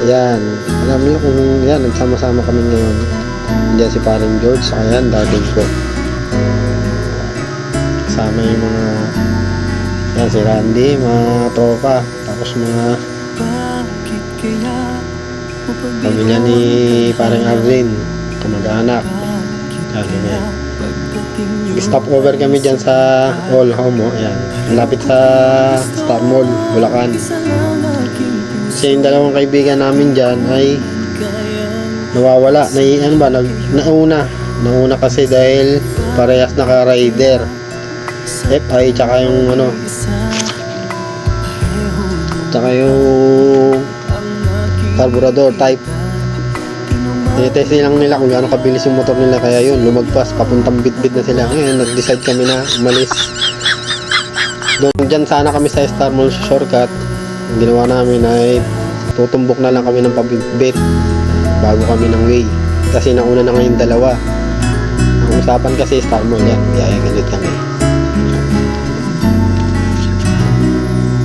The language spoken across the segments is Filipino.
Yan. Alam niyo kung yan, nagsama-sama kami ngayon. Diyan si parang George, saka yan, dating ko. Kasama yung mga yan, si Randy, mga tropa. Tapos mga pamilya ni parang Arvin, kamag-anak. Yan, yan. Stop over kami dyan sa All Home, oh. Ayan. Malapit sa Star Mall, Bulacan. Kasi yung dalawang kaibigan namin dyan ay nawawala. Na, ano ba, nag, nauna. Nauna kasi dahil parehas naka-rider. FI, tsaka yung ano, tsaka yung carburetor type. Tinetest lang nila kung gaano kabilis yung motor nila kaya yun, lumagpas, papuntang bitbit na sila. Ngayon, nag-decide kami na umalis. Doon dyan sana kami sa Star Mall shortcut. Ang ginawa namin ay tutumbok na lang kami ng pabitbit bago kami ng way. Kasi nauna na ngayon dalawa. Ang usapan kasi Star Mall yan, kaya ganit kami.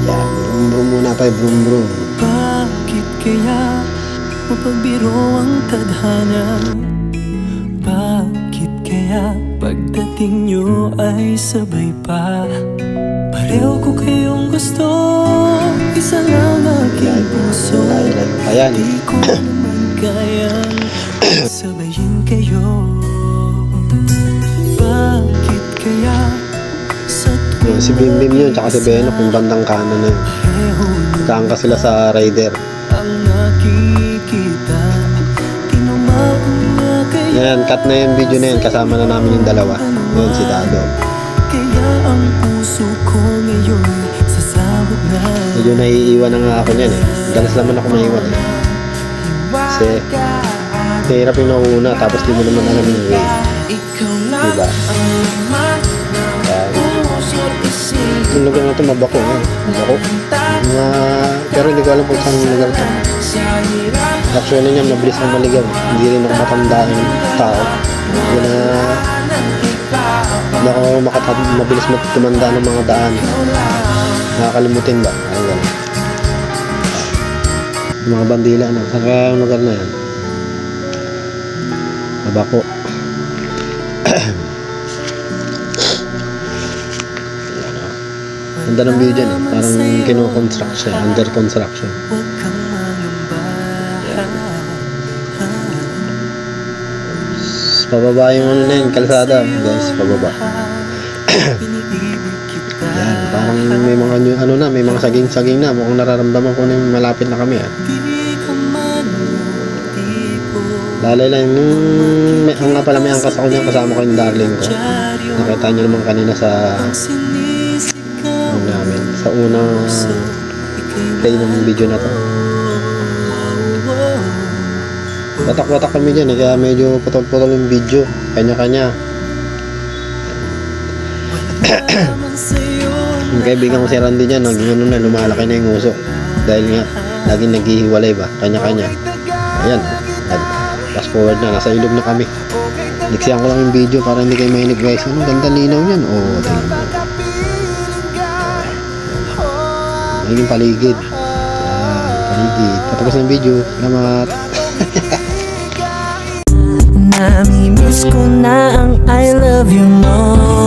Yan, brum brum muna tayo, brum brum. Bakit kaya mapagbiro ang tadhana? Bakit kaya pagdating nyo ay sabay pa? Pareho ko kayong gusto Isa lang aking puso Ayan. Di ko naman kayang sabayin kayo Bakit kaya sa Yun, si Bim Bim yun, tsaka si Beno, yung bandang kanan na yun. nyo Kaangka sila sa rider. ang nakikita Tinumaan na kaya Yan, cut na yung video na yun, kasama na namin yung dalawa. Yun, si Dado. Kaya ang puso ko ngayon sasabog na Medyo naiiwan na nga ako niyan eh. Dalas naman ako naiwan eh. Kasi, mahirap yung nauna, tapos di mo naman alam yung way. Diba? isip Yung lugar na ito, mabako eh. Mabako. Mga, pero hindi ko alam kung saan lugar ito. Actually niya, mabilis ang maligaw. Hindi rin ako matanda yung tao. Hindi na, hindi ako makata- mabilis tumanda ng mga daan. Nakakalimutin ba? Ay, ganun. Yung mga bandila na. Saan kaya yung lugar na yan? Mabako. Ganda ng video dyan eh. Parang kino-construct siya. Under construction. Pababa yung ano na yun, kalsada. Guys, pababa. Yan, parang may mga ano na, may mga saging-saging na. Mukhang nararamdaman ko na yung malapit na kami ah. Yung Lalay lang, nung may, ang nga pala may angkas ako niyan kasama ko yung darling ko. Nakita niyo naman kanina sa ano namin, sa unang play ng video na to. Watak-watak kami dyan eh, kaya medyo putol-putol yung video. Kanya-kanya. Yung kaibigan ko si Randy dyan, naging ano na, lumalaki na yung uso. Dahil nga, laging naghihiwalay ba, kanya-kanya. Ayan, fast forward na, nasa ilog na kami. Niksiyan ko lang yung video para hindi kayo mahinig guys. Ano, ganda linaw yan. Oh, tingnan mo. Naging paligid. Yan, paligid. Patapos ng video. Salamat. Namimiss ko na ang I love you mo